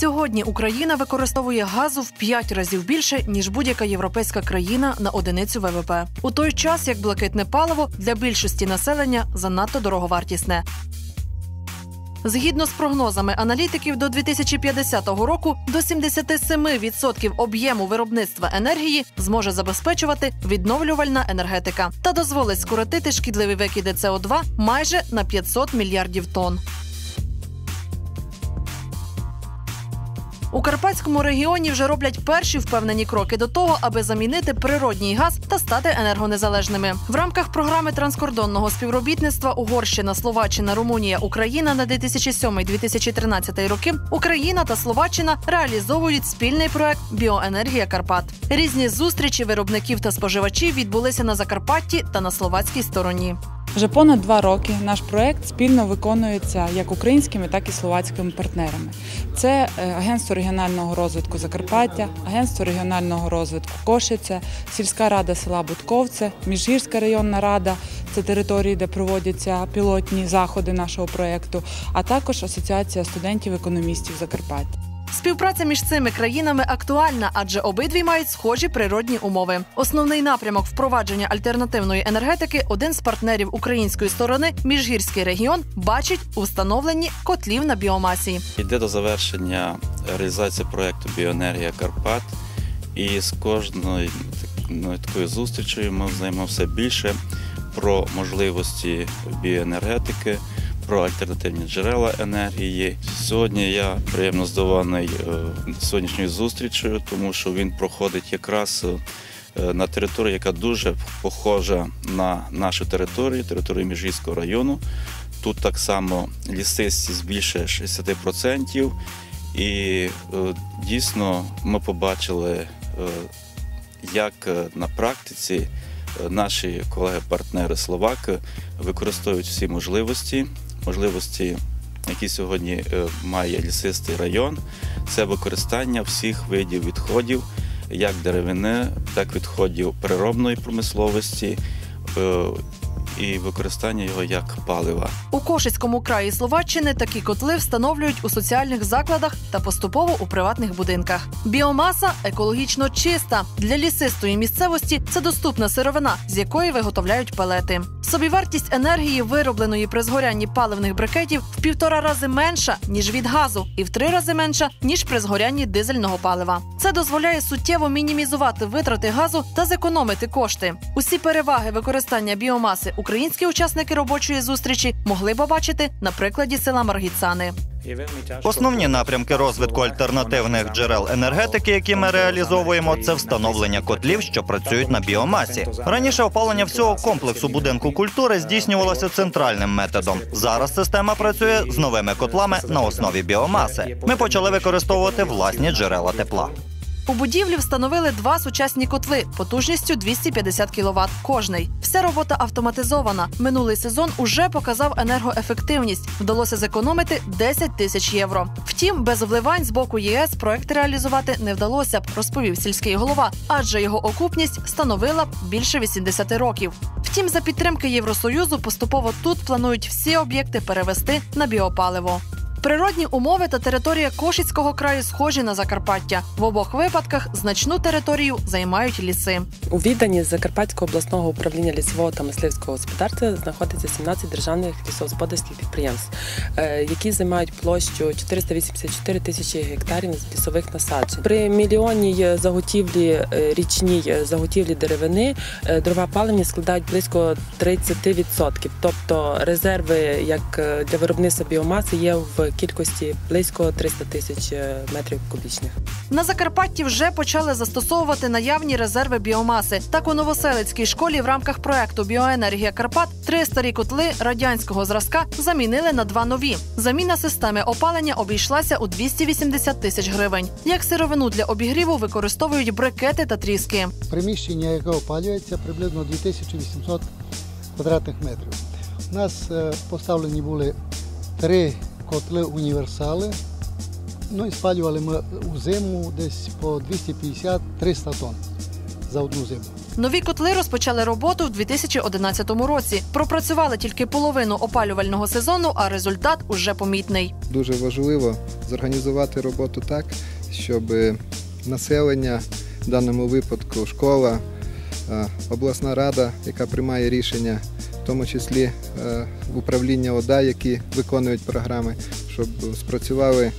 Сьогодні Україна використовує газу в 5 разів більше ніж будь-яка європейська країна на одиницю ВВП. У той час як блакитне паливо для більшості населення занадто дороговартісне. Згідно з прогнозами аналітиків, до 2050 року до 77% об'єму виробництва енергії зможе забезпечувати відновлювальна енергетика та дозволить скоротити шкідливі викиди СО2 майже на 500 мільярдів тонн. У Карпатському регіоні вже роблять перші впевнені кроки до того, аби замінити природній газ та стати енергонезалежними. В рамках програми транскордонного співробітництва Угорщина, Словаччина, Румунія, Україна на 2007-2013 роки Україна та Словаччина реалізовують спільний проект Біоенергія Карпат. Різні зустрічі виробників та споживачів відбулися на Закарпатті та на словацькій стороні. Вже понад два роки наш проект спільно виконується як українськими, так і словацькими партнерами. Це е, Агентство регіонального розвитку Закарпаття, Агентство регіонального розвитку Кошиця, сільська рада села Будковце, Міжгірська районна рада це території, де проводяться пілотні заходи нашого проекту, а також Асоціація студентів-економістів Закарпаття. Співпраця між цими країнами актуальна, адже обидві мають схожі природні умови. Основний напрямок впровадження альтернативної енергетики один з партнерів української сторони, міжгірський регіон, бачить у встановленні котлів на біомасі. Йде до завершення реалізації проєкту Біоенергія Карпат. І з кожною ну, такою зустрічею ми знаємо все більше про можливості біоенергетики, про альтернативні джерела енергії. Сьогодні я приємно здивований е, сьогоднішньою зустрічю, тому що він проходить якраз е, на території, яка дуже похожа на нашу територію, територію Міжгірського району. Тут так само лісистість більше 60%. І е, дійсно ми побачили, як на практиці наші колеги-партнери словаки використовують всі можливості можливості, які сьогодні е, має лісистий район, це використання всіх видів відходів, як деревини, так відходів переробної промисловості. Е, і використання його як палива у Кошицькому краї Словаччини такі котли встановлюють у соціальних закладах та поступово у приватних будинках. Біомаса екологічно чиста для лісистої місцевості. Це доступна сировина, з якої виготовляють пелети. Собівартість енергії, виробленої при згорянні паливних брикетів, в півтора рази менша ніж від газу, і в три рази менша ніж при згорянні дизельного палива. Це дозволяє суттєво мінімізувати витрати газу та зекономити кошти. Усі переваги використання біомаси українські учасники робочої зустрічі могли побачити на прикладі села Маргіцани. Основні напрямки розвитку альтернативних джерел енергетики, які ми реалізовуємо, це встановлення котлів, що працюють на біомасі. Раніше опалення всього комплексу будинку культури здійснювалося центральним методом. Зараз система працює з новими котлами на основі біомаси. Ми почали використовувати власні джерела тепла. У будівлі встановили два сучасні котли потужністю 250 кВт кожний. Вся робота автоматизована. Минулий сезон уже показав енергоефективність. Вдалося зекономити 10 тисяч євро. Втім, без вливань з боку ЄС проект реалізувати не вдалося б, розповів сільський голова, адже його окупність становила б більше 80 років. Втім, за підтримки Євросоюзу поступово тут планують всі об'єкти перевести на біопаливо. Природні умови та територія Кошицького краю схожі на Закарпаття. В обох випадках значну територію займають ліси. У відданні Закарпатського обласного управління лісового та мисливського господарства знаходиться 17 державних лісогосподарських підприємств, е, які займають площу 484 тисячі гектарів лісових насаджень. При мільйонній заготівлі е, річній заготівлі деревини е, дрова паливні складають близько 30%. Тобто резерви як для виробництва біомаси є в кількості близько 300 тисяч е, метрів кубічних. На Закарпатті вже почали застосовувати наявні резерви біомаси. Так у Новоселицькій школі в рамках проекту Біоенергія Карпат три старі котли радянського зразка замінили на два нові. Заміна системи опалення обійшлася у 280 тисяч гривень. Як сировину для обігріву використовують брикети та тріски. Приміщення, яке опалюється, приблизно 2800 квадратних метрів. У нас е, поставлені були три котли універсали. Ну і спалювали ми у зиму десь по 250-300 тонн за одну зиму. Нові котли розпочали роботу в 2011 році. Пропрацювали тільки половину опалювального сезону, а результат уже помітний. Дуже важливо зорганізувати роботу так, щоб населення, в даному випадку школа, обласна рада, яка приймає рішення, тому числі в управління ОДА, які виконують програми, щоб спрацювали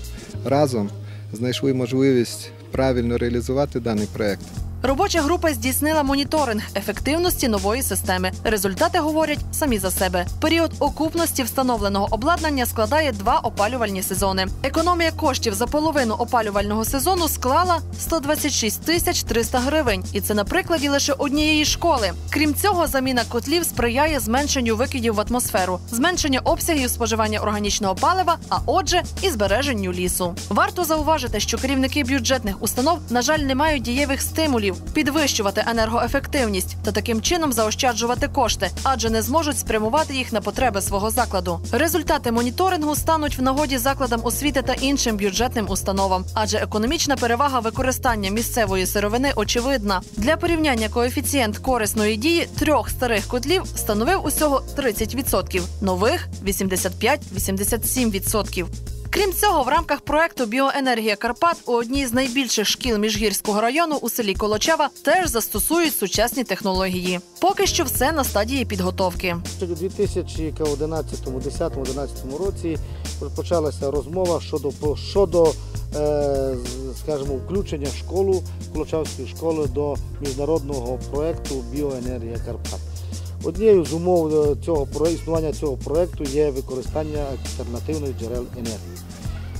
разом, знайшли можливість правильно реалізувати даний проект. Робоча група здійснила моніторинг ефективності нової системи. Результати говорять самі за себе. Період окупності встановленого обладнання складає два опалювальні сезони. Економія коштів за половину опалювального сезону склала 126 тисяч 300 гривень, і це на прикладі лише однієї школи. Крім цього, заміна котлів сприяє зменшенню викидів в атмосферу, зменшенню обсягів споживання органічного палива, а отже, і збереженню лісу. Варто зауважити, що керівники бюджетних установ, на жаль, не мають дієвих стимулів підвищувати енергоефективність та таким чином заощаджувати кошти, адже не зможуть спрямувати їх на потреби свого закладу. Результати моніторингу стануть в нагоді закладам освіти та іншим бюджетним установам, адже економічна перевага використання місцевої сировини очевидна. Для порівняння коефіцієнт корисної дії трьох старих котлів становив усього 30%, нових 85-87%. Крім цього, в рамках проекту Біоенергія Карпат у одній з найбільших шкіл міжгірського району у селі Колочева теж застосують сучасні технології. Поки що все на стадії підготовки. У 2011, 10, 11 році почалася розмова щодо щодо е, скажімо, включення школу Колочавської школи до міжнародного проекту Біоенергія Карпат. Однією з умов е, цього існування цього проекту є використання альтернативних джерел енергії.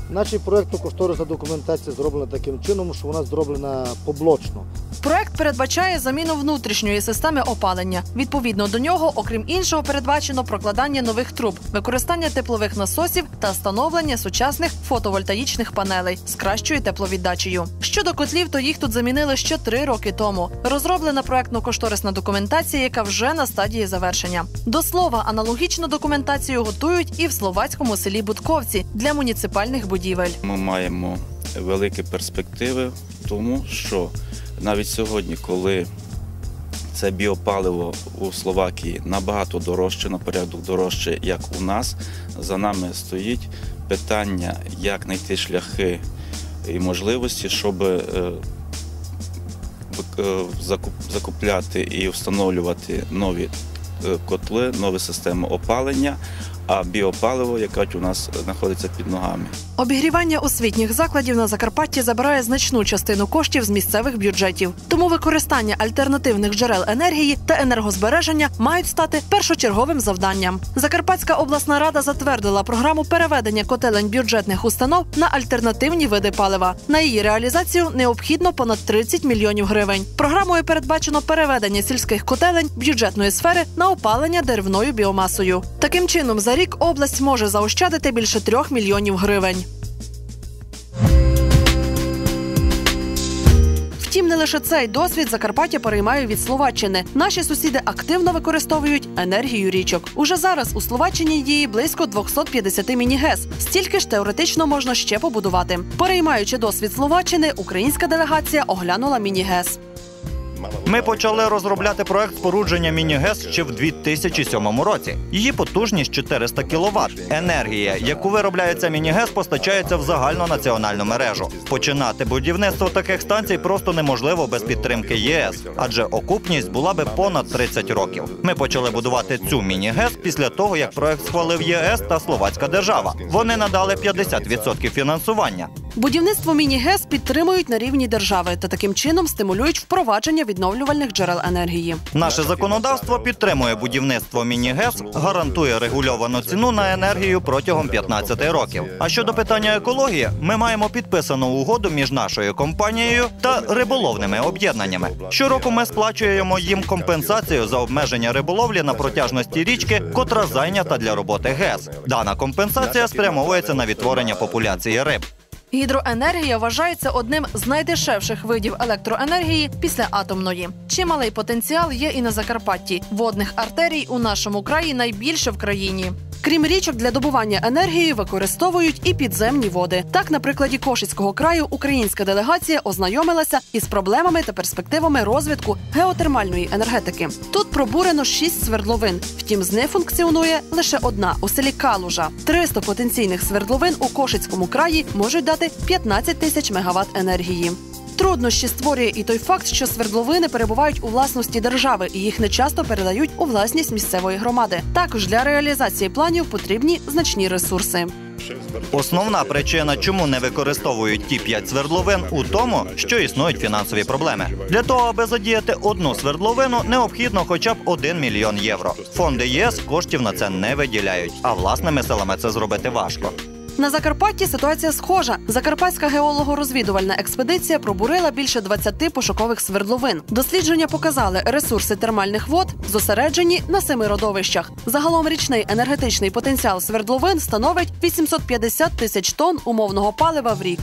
Наші проєктно-кошторисна документація зроблена таким чином, що вона зроблена поблочно. Проект передбачає заміну внутрішньої системи опалення. Відповідно до нього, окрім іншого, передбачено прокладання нових труб, використання теплових насосів та встановлення сучасних фотовольтаїчних панелей з кращою тепловіддачею. Щодо котлів, то їх тут замінили ще три роки тому. Розроблена проектно-кошторисна документація, яка вже на стадії завершення. До слова, аналогічну документацію готують і в словацькому селі Будковці для муніципальних будівель. Ми маємо великі перспективи тому, що навіть сьогодні, коли це біопаливо у Словакії набагато дорожче, на порядок дорожче, як у нас, за нами стоїть питання, як знайти шляхи і можливості, щоб е, е, закуп- закупляти і встановлювати нові е, котли, нові системи опалення, а біопаливо, яке у нас знаходиться під ногами. Обігрівання освітніх закладів на Закарпатті забирає значну частину коштів з місцевих бюджетів. Тому використання альтернативних джерел енергії та енергозбереження мають стати першочерговим завданням. Закарпатська обласна рада затвердила програму переведення котелень бюджетних установ на альтернативні види палива. На її реалізацію необхідно понад 30 мільйонів гривень. Програмою передбачено переведення сільських котелень бюджетної сфери на опалення деревною біомасою. Таким чином, за рік область може заощадити більше трьох мільйонів гривень. Втім, не лише цей досвід Закарпаття переймає від Словаччини. Наші сусіди активно використовують енергію річок. Уже зараз у Словаччині діє близько 250 міні-ГЕС. Стільки ж теоретично можна ще побудувати. Переймаючи досвід Словаччини, українська делегація оглянула міні-ГЕС. Ми почали розробляти проект спорудження міні-ГЕС ще в 2007 році. Її потужність 400 кВт. Енергія, яку виробляє ця міні-ГЕС, постачається в загальнонаціональну мережу. Починати будівництво таких станцій просто неможливо без підтримки ЄС, адже окупність була би понад 30 років. Ми почали будувати цю міні-ГЕС після того, як проект схвалив ЄС та Словацька держава. Вони надали 50% фінансування. Будівництво міні-ГЕС підтримують на рівні держави та таким чином стимулюють впровадження відновлювальних джерел енергії. Наше законодавство підтримує будівництво міні-ГЕС, гарантує регульовану ціну на енергію протягом 15 років. А щодо питання екології, ми маємо підписану угоду між нашою компанією та риболовними об'єднаннями. Щороку ми сплачуємо їм компенсацію за обмеження риболовлі на протяжності річки, котра зайнята для роботи ГЕС. Дана компенсація спрямовується на відтворення популяції риб. Гідроенергія вважається одним з найдешевших видів електроенергії після атомної. Чималий потенціал є і на Закарпатті. Водних артерій у нашому краї найбільше в країні. Крім річок для добування енергії, використовують і підземні води. Так, на прикладі Кошицького краю українська делегація ознайомилася із проблемами та перспективами розвитку геотермальної енергетики. Тут пробурено шість свердловин. Втім, з них функціонує лише одна у селі Калужа. 300 потенційних свердловин у Кошицькому краї можуть дати 15 тисяч мегаватт енергії. Труднощі створює і той факт, що свердловини перебувають у власності держави і їх не часто передають у власність місцевої громади. Також для реалізації планів потрібні значні ресурси. Основна причина, чому не використовують ті п'ять свердловин, у тому, що існують фінансові проблеми. Для того, аби задіяти одну свердловину, необхідно хоча б 1 мільйон євро. Фонди ЄС коштів на це не виділяють, а власними силами це зробити важко. На Закарпатті ситуація схожа. Закарпатська геолого-розвідувальна експедиція пробурила більше 20 пошукових свердловин. Дослідження показали, ресурси термальних вод зосереджені на семи родовищах. Загалом річний енергетичний потенціал свердловин становить 850 тисяч тонн умовного палива в рік.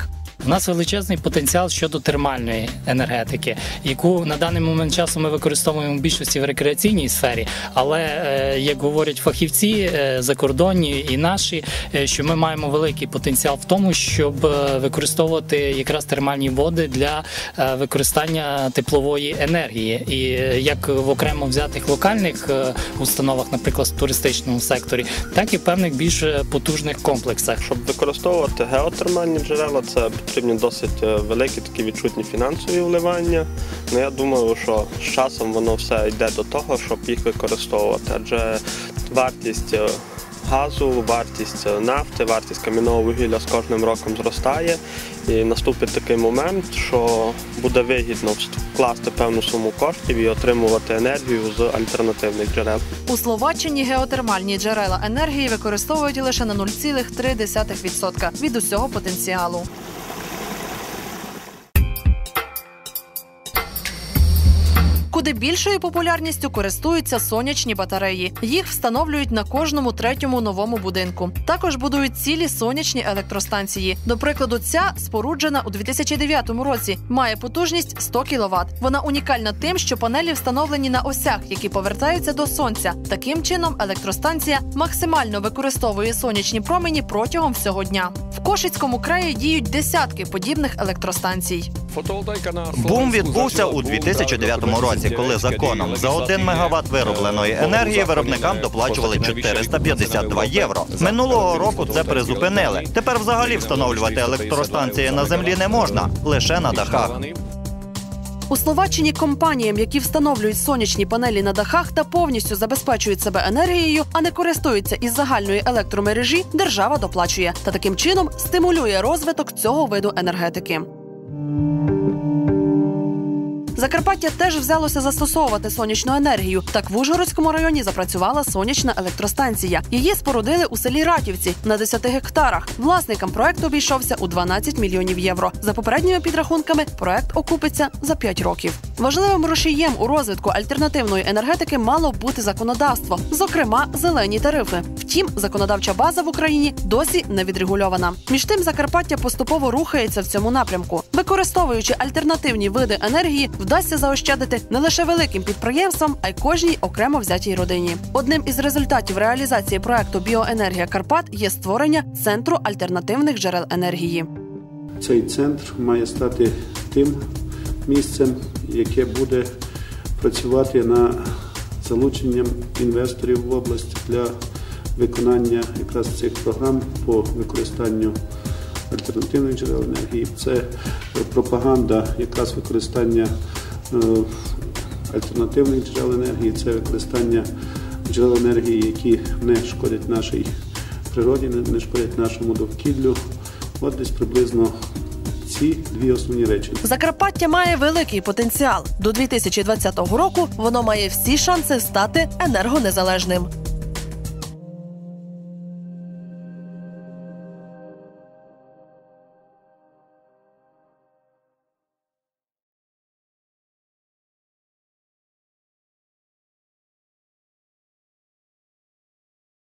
У нас величезний потенціал щодо термальної енергетики, яку на даний момент часу ми використовуємо в більшості в рекреаційній сфері. Але е, як говорять фахівці е, закордонні і наші, е, що ми маємо великий потенціал в тому, щоб використовувати якраз термальні води для використання теплової енергії, і як в окремо взятих локальних установах, наприклад, в туристичному секторі, так і в певних більш потужних комплексах. Щоб використовувати геотермальні джерела, це потрібні досить е, великі такі відчутні фінансові вливання. Ну я думаю, що з часом воно все йде до того, щоб їх використовувати. Адже вартість е, газу, вартість е, нафти, вартість кам'яного вугілля з кожним роком зростає. І наступить такий момент, що буде вигідно вкласти певну суму коштів і отримувати енергію з альтернативних джерел. У Словаччині геотермальні джерела енергії використовують лише на 0,3% від усього потенціалу. Куди більшою популярністю користуються сонячні батареї. Їх встановлюють на кожному третьому новому будинку. Також будують цілі сонячні електростанції. До прикладу, ця споруджена у 2009 році, має потужність 100 кВт. Вона унікальна тим, що панелі встановлені на осях, які повертаються до сонця. Таким чином, електростанція максимально використовує сонячні промені протягом всього дня. В Кошицькому краї діють десятки подібних електростанцій. Бум відбувся у 2009 році, коли законом за 1 мегаватт виробленої енергії виробникам доплачували 452 євро. Минулого року це призупинили. Тепер взагалі встановлювати електростанції на землі не можна, лише на дахах. У Словаччині компаніям, які встановлюють сонячні панелі на дахах та повністю забезпечують себе енергією, а не користуються із загальної електромережі, держава доплачує та таким чином стимулює розвиток цього виду енергетики. Закарпаття теж взялося застосовувати сонячну енергію. Так в Ужгородському районі запрацювала сонячна електростанція. Її спорудили у селі Ратівці на 10 гектарах. Власникам проекту обійшовся у 12 мільйонів євро. За попередніми підрахунками, проект окупиться за 5 років. Важливим рушієм у розвитку альтернативної енергетики мало б бути законодавство, зокрема зелені тарифи. Втім, законодавча база в Україні досі не відрегульована. Між тим, Закарпаття поступово рухається в цьому напрямку, використовуючи альтернативні види енергії, вдасться заощадити не лише великим підприємствам, а й кожній окремо взятій родині. Одним із результатів реалізації проекту Біоенергія Карпат є створення центру альтернативних джерел енергії. Цей центр має стати тим місцем, яке буде працювати на залученням інвесторів в область для виконання якраз цих програм по використанню альтернативних джерел енергії. Це пропаганда якраз використання е, альтернативних джерел енергії, це використання джерел енергії, які не шкодять нашій природі, не шкодять нашому довкіллю. От десь приблизно ці дві основні речі. Закарпаття має великий потенціал. До 2020 року воно має всі шанси стати енергонезалежним.